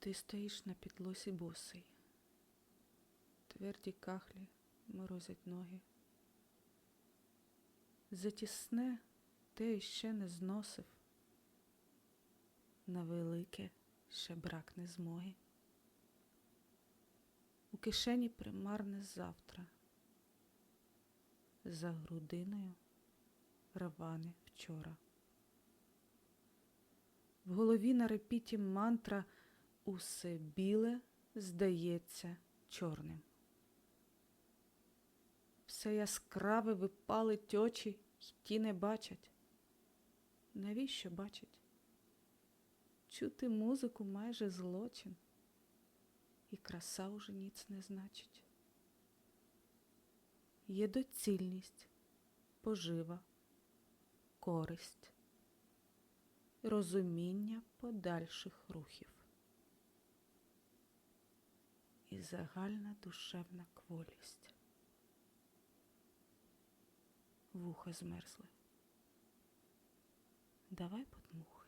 Ти стоїш на підлосі босий. Тверді кахлі морозять ноги. Затісне те іще не зносив. На велике ще бракне змоги. У кишені примарне завтра. За грудиною рване вчора. В голові на репіті мантра усе біле здається чорним. Все яскраве випалить очі, й ті не бачать. Навіщо бачать? Чути музику майже злочин, і краса уже ніц не значить. Є доцільність, пожива, користь, розуміння подальших рухів і загальна душевна кволість. Вуха змерзли. Давай подмуху.